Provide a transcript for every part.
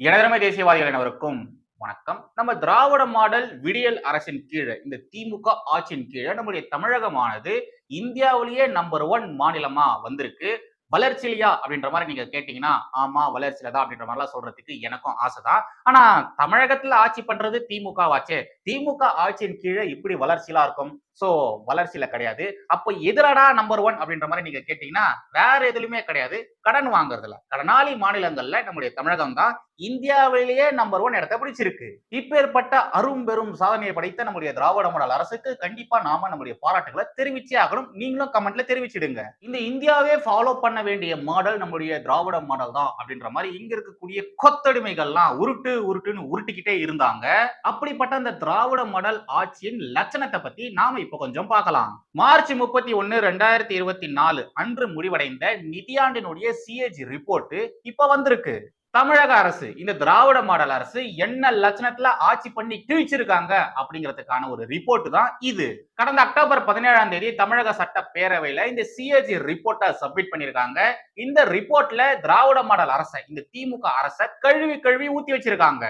இடதுமை தேசியவாதிகள் அனைவருக்கும் வணக்கம். நம்ம திராவிட மாடல் விடியல் அரசின் கீழே இந்த திமுக ஆட்சியின் கீழே நம்முடைய தமிழகமானது இந்தியாவிலேயே நம்பர் ஒன் மாநிலமா வந்திருக்கு. வளர்ச்சியிலையா அப்படின்ற மாதிரி நீங்க கேட்டீங்கன்னா ஆமா வளர்ச்சியில தான் அப்படின்ற மாதிரிலாம் சொல்றதுக்கு எனக்கும் ஆசைதான். ஆனா தமிழகத்துல ஆட்சி பண்றது திமுக வாச்சே திமுக ஆட்சியின் கீழே இப்படி வளர்ச்சியெல்லாம் இருக்கும்? சோ வளர்ச்சியில கிடையாது. அப்போ எதிரடா நம்பர் ஒன் அப்படின்ற மாதிரி நீங்க கேட்டீங்கன்னா வேற எதுலையுமே கிடையாது. கடன் வாங்குறதுல கடனாளி மாநிலங்கள்ல நம்முடைய தமிழகம் தான் இந்தியாவிலேயே நம்பர் ஒன் இடத்தை பிடிச்சிருக்கு. இப்பேற்பட்ட அரும் பெரும் சாதனையை படைத்த நம்முடைய திராவிட மாடல் அரசுக்கு கண்டிப்பா நாம நம்முடைய பாராட்டுகளை தெரிவிச்சே ஆகணும். நீங்களும் கமெண்ட்ல தெரிவிச்சிடுங்க. இந்த இந்தியாவே ஃபாலோ பண்ண வேண்டிய மாடல் நம்முடைய திராவிட மாடல் தான் அப்படின்ற மாதிரி இங்க இருக்கக்கூடிய கொத்தடிமைகள்லாம் உருட்டு உருட்டுன்னு உருட்டிக்கிட்டே இருந்தாங்க. அப்படிப்பட்ட அந்த திராவிட மாடல் ஆட்சியின் லட்சணத்தை பத்தி நாம இப்ப கொஞ்சம் பார்க்கலாம். மார்ச் முப்பத்தி ஒன்னு ரெண்டாயிரத்தி இருபத்தி நாலு அன்று முடிவடைந்த நிதியாண்டினுடைய சிஏஜி ரிப்போர்ட் இப்ப வந்திருக்கு. தமிழக அரசு இந்த திராவிட மாடல் அரசு என்ன லட்சணத்துல ஆட்சி பண்ணி கிழிச்சிருக்காங்க அப்படிங்கிறதுக்கான ஒரு ரிப்போர்ட் தான் இது. கடந்த அக்டோபர் பதினேழாம் தேதி தமிழக சட்ட பேரவையில இந்த சிஏஜி ரிப்போர்ட்டை சப்மிட் பண்ணிருக்காங்க இந்த ரிப்போர்ட்ல திராவிட மாடல் அரசை இந்த திமுக அரசை கழுவி கழுவி ஊத்தி வச்சிருக்காங்க.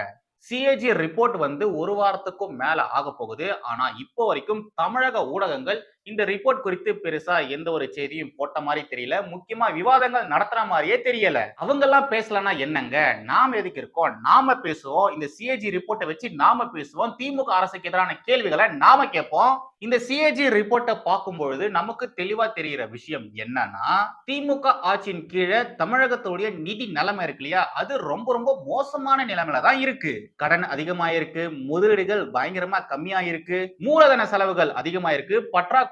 சிஏஜி ரிப்போர்ட் வந்து ஒரு வாரத்துக்கும் மேல ஆக போகுது ஆனா இப்போ வரைக்கும் தமிழக ஊடகங்கள் இந்த ரிப்போர்ட் குறித்து பெருசா எந்த ஒரு செய்தியும் போட்ட மாதிரி தெரியல. முக்கியமா விவாதங்கள் நடத்துற மாதிரியே தெரியல. அவங்க எல்லாம் பேசலன்னா என்னங்க? நாம எதுக்கு இருக்கோம்? நாம பேசுவோம். இந்த சிஏஜி ரிப்போர்ட்டை வச்சு நாம பேசுவோம். திமுக அரசுக்கு எதிரான கேள்விகளை நாம கேட்போம். இந்த சிஏஜி ரிப்போர்ட்டை பார்க்கும் பொழுது நமக்கு தெளிவா தெரிகிற விஷயம் என்னன்னா திமுக ஆட்சியின் கீழே தமிழகத்துடைய நிதி நிலைமை இருக்கு இல்லையா? அது ரொம்ப ரொம்ப மோசமான நிலைமையில தான் இருக்கு. கடன் அதிகமாயிருக்கு. முதலீடுகள் பயங்கரமா கம்மியாயிருக்கு. மூலதன செலவுகள் அதிகமாயிருக்கு.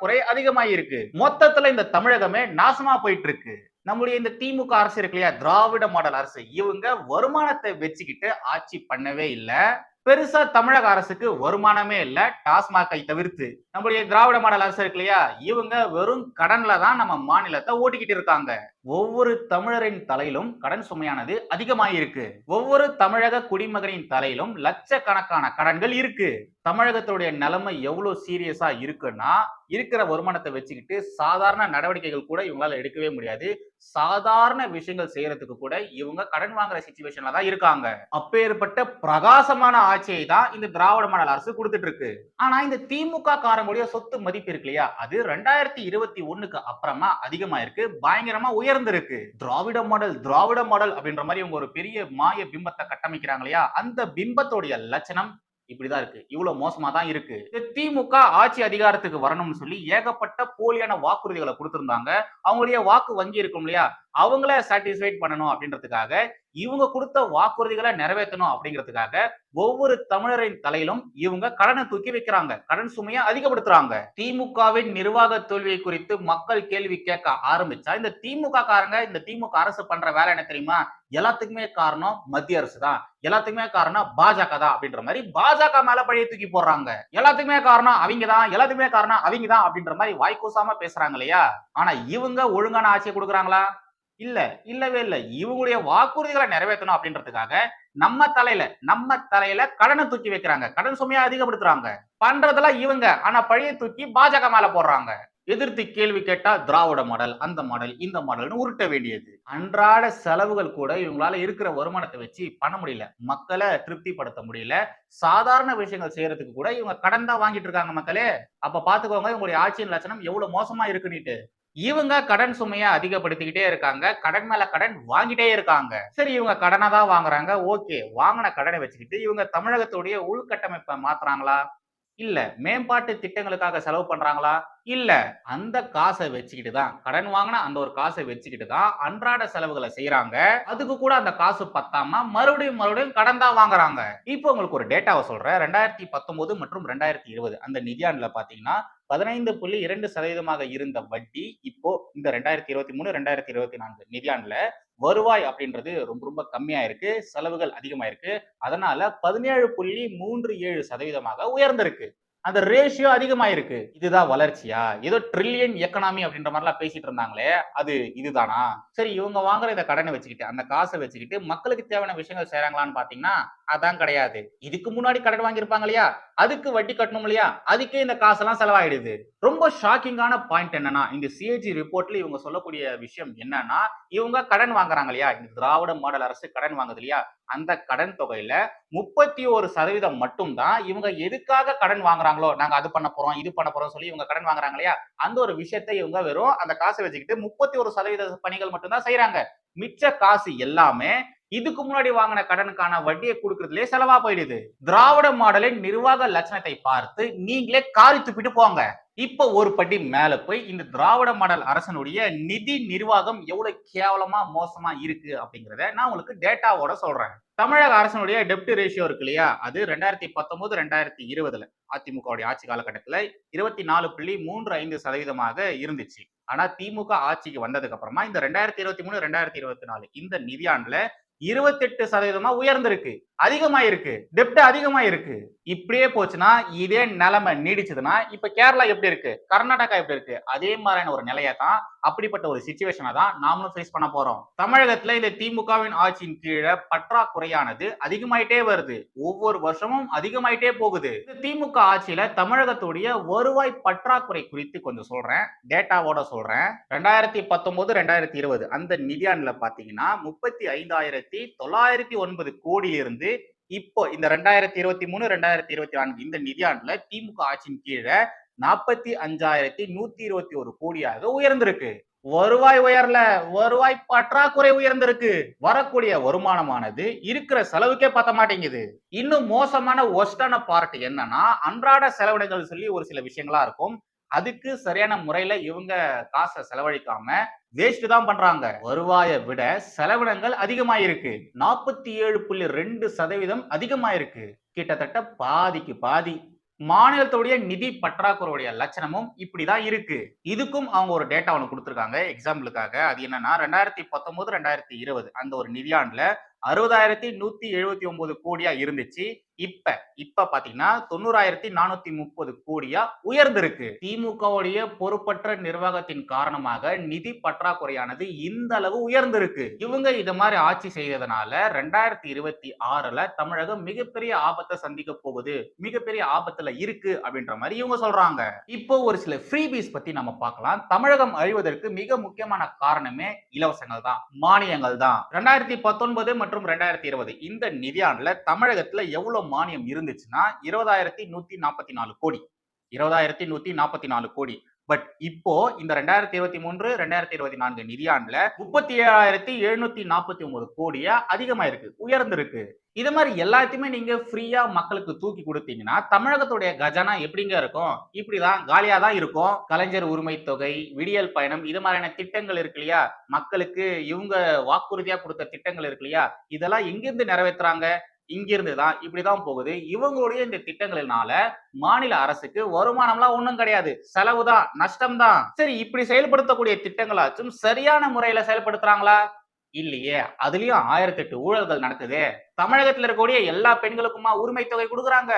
பற்றாக்குறை அதிகமாயிருக்கு. மொத்தத்துல இந்த தமிழகமே நாசமா போயிட்டு இருக்கு நம்முடைய இந்த திமுக அரசு இருக்கு இல்லையா? திராவிட மாடல் அரசு. இவங்க வருமானத்தை வச்சுக்கிட்டு ஆட்சி பண்ணவே இல்லை. பெருசா தமிழக அரசுக்கு வருமானமே இல்ல. டாஸ்மாகை தவிர்த்து. நம்முடைய திராவிட மாடல் அரசு இருக்கு இல்லையா? இவங்க வெறும் கடன்ல தான் நம்ம மாநிலத்தை ஓட்டிக்கிட்டு இருக்காங்க. ஒவ்வொரு தமிழரின் தலையிலும் கடன் சுமையானது அதிகமாயிருக்கு. ஒவ்வொரு தமிழக குடிமகனின் தலையிலும் லட்சக்கணக்கான கடன்கள் இருக்கு. தமிழகத்துடைய நிலைமை எவ்வளவு சீரியஸா இருக்குன்னா இருக்கிற வருமானத்தை வச்சுக்கிட்டு சாதாரண நடவடிக்கைகள் கூட இவங்களால எடுக்கவே முடியாது. சாதாரண விஷயங்கள் செய்யறதுக்கு கூட இவங்க கடன் வாங்குற சுச்சுவேஷன்ல தான் இருக்காங்க. அப்பேற்பட்ட பிரகாசமான ஆட்சியை தான் இந்த திராவிட மாடல் அரசு கொடுத்துட்டு இருக்கு ஆனா இந்த திமுக காரங்களுடைய சொத்து மதிப்பு இருக்கு இல்லையா? அது ரெண்டாயிரத்தி இருபத்தி ஒண்ணுக்கு அப்புறமா அதிகமா இருக்கு பயங்கரமா உயர்ந்திருக்கு. திராவிட மாடல் திராவிட மாடல் அப்படின்ற மாதிரி இவங்க ஒரு பெரிய மாய பிம்பத்தை கட்டமைக்கிறாங்க இல்லையா? அந்த பிம்பத்தோடைய லட்சணம் இப்படிதான் இருக்கு. இவ்வளவு மோசமா தான் இருக்கு திமுக ஆட்சி அதிகாரத்துக்கு வரணும்னு சொல்லி ஏகப்பட்ட போலியான வாக்குறுதிகளை கொடுத்திருந்தாங்க. அவங்களுடைய வாக்கு வங்கி இருக்கும் இல்லையா? அவங்கள சாட்டிஸ்ஃபைட் பண்ணணும் அப்படின்றதுக்காக இவங்க கொடுத்த வாக்குறுதிகளை நிறைவேற்றணும் அப்படிங்கிறதுக்காக ஒவ்வொரு தமிழரின் தலையிலும் இவங்க கடனை தூக்கி வைக்கிறாங்க. கடன் சுமையை அதிகப்படுத்துறாங்க. திமுகவின் நிர்வாக தோல்வியை குறித்து மக்கள் கேள்வி கேட்க ஆரம்பிச்சா இந்த திமுக காரங்க இந்த திமுக அரசு பண்ற வேலை என்ன தெரியுமா? எல்லாத்துக்குமே காரணம் மத்திய அரசு தான். எல்லாத்துக்குமே காரணம் பாஜக தான் அப்படின்ற மாதிரி பாஜக மேல பழைய தூக்கி போடுறாங்க. எல்லாத்துக்குமே காரணம் அவங்க தான். எல்லாத்துக்குமே காரணம் அவங்க தான் அப்படின்ற மாதிரி வாய்க்கூசாம பேசுறாங்க இல்லையா? ஆனா இவங்க ஒழுங்கான ஆட்சியை கொடுக்குறாங்களா? இல்ல இல்லவே இல்ல. இவங்களுடைய வாக்குறுதிகளை நிறைவேற்றணும் அப்படின்றதுக்காக நம்ம தலையில நம்ம தலையில கடனை தூக்கி வைக்கிறாங்க. கடன் சுமையா அதிகப்படுத்துறாங்க. பண்றதெல்லாம் இவங்க. ஆனா பழைய தூக்கி பாஜக மேல போடுறாங்க. எதிர்த்து கேள்வி கேட்டா திராவிட மாடல் அந்த மாடல் இந்த மாடல்னு உருட்ட வேண்டியது. அன்றாட செலவுகள் கூட இவங்களால இருக்கிற வருமானத்தை வச்சு பண்ண முடியல. மக்களை திருப்திப்படுத்த முடியல. சாதாரண விஷயங்கள் செய்யறதுக்கு கூட இவங்க கடன் தான் வாங்கிட்டு இருக்காங்க மக்களே. அப்ப பாத்துக்கோங்க இவங்களுடைய ஆட்சியின் லட்சணம் எவ்வளவு மோசமா இருக்குன்னுட்டு. இவங்க கடன் சுமையை அதிகப்படுத்திக்கிட்டே இருக்காங்க. கடன் மேல கடன் வாங்கிட்டே இருக்காங்க. சரி இவங்க கடனை தான் வாங்குறாங்க. ஓகே வாங்கின கடனை வச்சுக்கிட்டு இவங்க தமிழகத்துடைய உள்கட்டமைப்பை மாத்துறாங்களா? இல்ல மேம்பாட்டு திட்டங்களுக்காக செலவு பண்றாங்களா? இல்ல. அந்த காசை வச்சுக்கிட்டு தான் கடன் வாங்கின அந்த ஒரு காசை வச்சுக்கிட்டு தான் அன்றாட செலவுகளை செய்யறாங்க அதுக்கு கூட அந்த காசு பத்தாம மறுபடியும் மறுபடியும் கடன் தான் வாங்குறாங்க. இப்போ உங்களுக்கு ஒரு டேட்டாவை சொல்றேன். ரெண்டாயிரத்தி பத்தொன்பது மற்றும் ரெண்டாயிரத்தி இருபது. அந்த நிதியாண்டுல பாத்தீங்கன்னா பதினைந்து புள்ளி இரண்டு சதவீதமாக இருந்த வட்டி இப்போ இந்த ரெண்டாயிரத்தி இருபத்தி மூணு ரெண்டாயிரத்தி இருபத்தி நான்கு நிதியாண்டுல வருவாய் அப்படின்றது ரொம்ப ரொம்ப கம்மியா இருக்கு செலவுகள் அதிகமா இருக்கு அதனால பதினேழு புள்ளி மூன்று ஏழு சதவீதமாக உயர்ந்திருக்கு. அந்த ரேஷியோ அதிகமாயிருக்கு. இதுதான் வளர்ச்சியா? ஏதோ ட்ரில்லியன் எக்கனாமி அப்படின்ற மாதிரிலாம் பேசிட்டு இருந்தாங்களே அது இதுதானா? சரி இவங்க வாங்குற இந்த கடனை வச்சுக்கிட்டு அந்த காசை வச்சுக்கிட்டு மக்களுக்கு தேவையான விஷயங்கள் செய்யறாங்களான்னு பாத்தீங்கன்னா அதான் கிடையாது. இதுக்கு முன்னாடி கடன் வாங்கியிருப்பாங்க இல்லையா? அதுக்கு வட்டி கட்டணும் இல்லையா? அதுக்கே இந்த காசெல்லாம் செலவாயிடுது. ரொம்ப ஷாக்கிங்கான பாயிண்ட் என்னன்னா இந்த சிஏஜி ரிப்போர்ட்ல இவங்க சொல்லக்கூடிய விஷயம் என்னன்னா இவங்க கடன் வாங்குறாங்க இல்லையா? இந்த திராவிட மாடல் அரசு கடன் வாங்குது இல்லையா? அந்த கடன் தொகையில முப்பத்தி ஒரு சதவீதம் மட்டும்தான் இவங்க எதுக்காக கடன் வாங்குறாங்களோ நாங்க அது பண்ண போறோம் இது பண்ண போறோம் சொல்லி இவங்க கடன் வாங்குறாங்க இல்லையா? அந்த ஒரு விஷயத்தை இவங்க வெறும் அந்த காசை வச்சுக்கிட்டு முப்பத்தி ஒரு சதவீத பணிகள் மட்டும்தான் செய்யறாங்க மிச்ச காசு எல்லாமே இதுக்கு முன்னாடி வாங்கின கடனுக்கான வட்டியை கொடுக்கறதுலே செலவா போயிடுது. திராவிட மாடலின் நிர்வாக லட்சணத்தை பார்த்து நீங்களே காரி துப்பிட்டு போங்க. இப்ப ஒரு படி மேல போய் இந்த திராவிட மாடல் அரசனுடைய நிதி நிர்வாகம் எவ்வளவு கேவலமா மோசமா இருக்கு அப்படிங்கறத நான் உங்களுக்கு டேட்டாவோட சொல்றேன். தமிழக அரசனுடைய டெப்ட் ரேஷியோ இருக்கு இல்லையா? அது ரெண்டாயிரத்தி பத்தொன்பது ரெண்டாயிரத்தி இருபதுல அதிமுகவுடைய ஆட்சி காலகட்டத்துல இருபத்தி நாலு புள்ளி மூன்று ஐந்து சதவீதமாக இருந்துச்சு. ஆனா திமுக ஆட்சிக்கு வந்ததுக்கு அப்புறமா இந்த ரெண்டாயிரத்தி இருபத்தி மூணு ரெண்டாயிரத்தி இருபத்தி நாலு இந்த நிதியாண்டுல இருபத்தெட்டு சதவீதமா உயர்ந்திருக்கு. அதிகமா இருக்கு டெப்ட் அதிகமா இருக்கு இப்படியே போச்சுன்னா இதே நிலைமை நீடிச்சதுன்னா இப்ப கேரளா எப்படி இருக்கு? கர்நாடகா எப்படி இருக்கு? அதே மாதிரியான ஒரு நிலையை தான் அப்படிப்பட்ட ஒரு சுச்சுவேஷனை தான் நாமளும் ஃபேஸ் பண்ண போறோம். தமிழகத்துல இந்த திமுகவின் ஆட்சியின் கீழே பற்றாக்குறையானது அதிகமாயிட்டே வருது. ஒவ்வொரு வருஷமும் அதிகமாயிட்டே போகுது. திமுக ஆட்சியில தமிழகத்துடைய வருவாய் பற்றாக்குறை குறித்து கொஞ்சம் சொல்றேன். டேட்டாவோட சொல்றேன். ரெண்டாயிரத்தி பத்தொன்பது ரெண்டாயிரத்தி இருபது அந்த நிதியாண்டுல பாத்தீங்கன்னா முப்பத்தி ஐந்தாயிரத்தி தொள்ளாயிரத்தி ஒன்பது கோடியிலிருந்து இப்போ இந்த ரெண்டாயிரத்தி இருபத்தி மூணு ரெண்டாயிரத்தி இருபத்தி நான்கு இந்த நிதியாண்டுல திமுக ஆட்சியின் கீழே நாற்பத்தி அஞ்சாயிரத்தி நூத்தி இருபத்தி ஒரு கோடியாக உயர்ந்திருக்கு. வருவாய் உயரல வருவாய் பற்றாக்குறை உயர்ந்திருக்கு. வரக்கூடிய வருமானமானது இருக்கிற செலவுக்கே பத்த மாட்டேங்குது. இன்னும் மோசமான ஒஸ்டான பார்ட் என்னன்னா அன்றாட செலவினங்கள் சொல்லி ஒரு சில விஷயங்களா இருக்கும். அதுக்கு சரியான முறையில இவங்க காசை செலவழிக்காம வேஸ்ட் தான் பண்றாங்க. வருவாயை விட செலவினங்கள் அதிகமாயிருக்கு. நாற்பத்தி ஏழு புள்ளி ரெண்டு சதவீதம் அதிகமாயிருக்கு. கிட்டத்தட்ட பாதிக்கு பாதி. மாநிலத்துடைய நிதி பற்றாக்குறையுடைய லட்சணமும் இப்படிதான் இருக்கு. இதுக்கும் அவங்க ஒரு டேட்டா ஒன்று கொடுத்துருக்காங்க. எக்ஸாம்பிளுக்காக அது என்னன்னா ரெண்டாயிரத்தி பத்தொன்பது ரெண்டாயிரத்தி இருபது அந்த ஒரு நிதியாண்டுல அறுபதாயிரத்தி நூத்தி எழுபத்தி ஒன்பது கோடியா இருந்துச்சு. இப்ப இப்ப பாத்தீங்கன்னா தொண்ணூறாயிரத்தி நானூத்தி முப்பது கோடியா உயர்ந்திருக்கு. திமுகவுடைய பொறுப்பற்ற நிர்வாகத்தின் காரணமாக நிதி பற்றாக்குறையானது இந்த அளவு உயர்ந்திருக்கு. இவங்க இத மாதிரி ஆட்சி செய்ததுனால ரெண்டாயிரத்தி இருபத்தி ஆறுல தமிழகம் மிகப்பெரிய ஆபத்தை சந்திக்க போகுது. மிகப்பெரிய ஆபத்துல இருக்கு அப்படின்ற மாதிரி இவங்க சொல்றாங்க. இப்போ ஒரு சில ஃப்ரீபீஸ் பத்தி நம்ம பார்க்கலாம். தமிழகம் அழிவதற்கு மிக முக்கியமான காரணமே இலவசங்கள் தான் மானியங்கள் தான் ரெண்டாயிரத்தி பத்தொன்பது மற்றும் ரெண்டாயிரத்தி இருபது. இந்த நிதியாண்டுல தமிழகத்துல எவ்வளவு மானியம் இருந்துச்சுன்னா இருபதாயிரத்தி நூத்தி நாற்பத்தி நாலு கோடி. இருபதாயிரத்தி நூத்தி நாற்பத்தி நாலு கோடி. பட் இப்போ இந்த ரெண்டாயிரத்தி இருபத்தி மூன்று ரெண்டாயிரத்தி இருபத்தி நான்கு நிதியாண்டுல முப்பத்தி ஏழாயிரத்தி எழுநூத்தி நாற்பத்தி ஒன்பது கோடியா அதிகமாயிருக்கு உயர்ந்திருக்கு. இது மாதிரி எல்லாத்தையுமே நீங்க ஃப்ரீயா மக்களுக்கு தூக்கி கொடுத்தீங்கன்னா தமிழகத்துடைய கஜானா எப்படிங்க இருக்கும்? இப்படிதான் காலியா தான் இருக்கும். கலைஞர் உரிமை தொகை விடியல் பயணம் இது மாதிரியான திட்டங்கள் இருக்கு இல்லையா? மக்களுக்கு இவங்க வாக்குறுதியா கொடுத்த திட்டங்கள் இருக்கு இல்லையா? இதெல்லாம் எங்கிருந்து நிறைவேற்றுறாங்க இங்கிருந்து தான் இப்படிதான் போகுது. இவங்களுடைய இந்த திட்டங்களினால மாநில அரசுக்கு வருமானம்லாம் ஒண்ணும் கிடையாது. செலவு தான் நஷ்டம் தான் சரி இப்படி செயல்படுத்தக்கூடிய திட்டங்களாச்சும் சரியான முறையில செயல்படுத்துறாங்களா? இல்லையே. அதுலயும் ஆயிரத்தி எட்டு ஊழல்கள் நடக்குது. தமிழகத்துல இருக்கக்கூடிய எல்லா பெண்களுக்குமா உரிமை தொகை கொடுக்குறாங்க?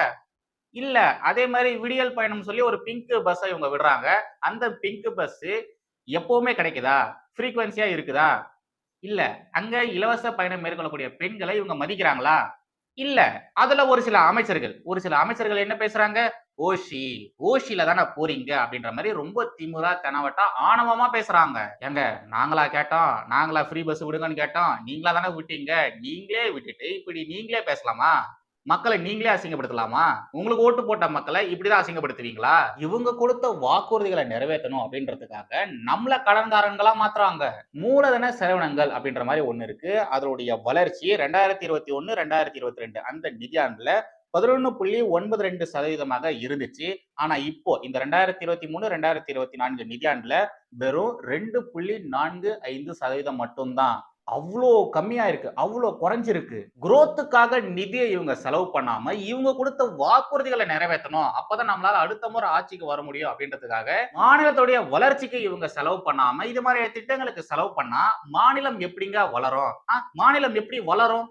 இல்ல. அதே மாதிரி விடியல் பயணம் சொல்லி ஒரு பிங்க் பஸ்ஸை இவங்க விடுறாங்க. அந்த பிங்க் பஸ் எப்பவுமே கிடைக்குதா? ஃப்ரீக்வன்சியா இருக்குதா? இல்ல. அங்க இலவச பயணம் மேற்கொள்ளக்கூடிய பெண்களை இவங்க மதிக்கிறாங்களா? இல்ல. அதுல ஒரு சில அமைச்சர்கள் ஒரு சில அமைச்சர்கள் என்ன பேசுறாங்க? ஓஷி ஓஷில தானே போறீங்க அப்படின்ற மாதிரி ரொம்ப திமுறா தெனவட்டா ஆணவமா பேசுறாங்க. ஏங்க நாங்களா கேட்டோம் நாங்களா ஃப்ரீ பஸ் விடுங்கன்னு கேட்டோம் நீங்களா தானே விட்டீங்க? நீங்களே விட்டுட்டு இப்படி நீங்களே பேசலாமா? மக்களை நீங்களே அசிங்கப்படுத்தலாமா? உங்களுக்கு ஓட்டு போட்ட மக்களை இப்படிதான் அசிங்கப்படுத்துவீங்களா? இவங்க கொடுத்த வாக்குறுதிகளை நிறைவேற்றணும் அப்படின்றதுக்காக நம்மள கடன்காரங்களா மாத்துறாங்க. மூலதன செலவினங்கள் அப்படின்ற மாதிரி ஒண்ணு இருக்கு. அதனுடைய வளர்ச்சி ரெண்டாயிரத்தி இருபத்தி ஒன்னு ரெண்டாயிரத்தி இருபத்தி ரெண்டு அந்த நிதியாண்டுல பதினொன்று புள்ளி ஒன்பது ரெண்டு சதவீதமாக இருந்துச்சு. ஆனா இப்போ இந்த ரெண்டாயிரத்தி இருபத்தி மூணு ரெண்டாயிரத்தி இருபத்தி நான்கு நிதியாண்டுல வெறும் ரெண்டு புள்ளி நான்கு ஐந்து சதவீதம் மட்டும்தான். அவ்வளோ கம்மியா இருக்கு அவ்வளோ குறைஞ்சிருக்கு. குரோத்துக்காக நிதியை இவங்க செலவு பண்ணாம இவங்க கொடுத்த வாக்குறுதிகளை நிறைவேற்றணும். அப்பதான் நம்மளால அடுத்த முறை ஆட்சிக்கு வர முடியும் அப்படின்றதுக்காக மாநிலத்துடைய வளர்ச்சிக்கு இவங்க செலவு பண்ணாம இது மாதிரி திட்டங்களுக்கு செலவு பண்ணா மாநிலம் எப்படிங்க வளரும்? ஆ, மாநிலம் எப்படி வளரும்?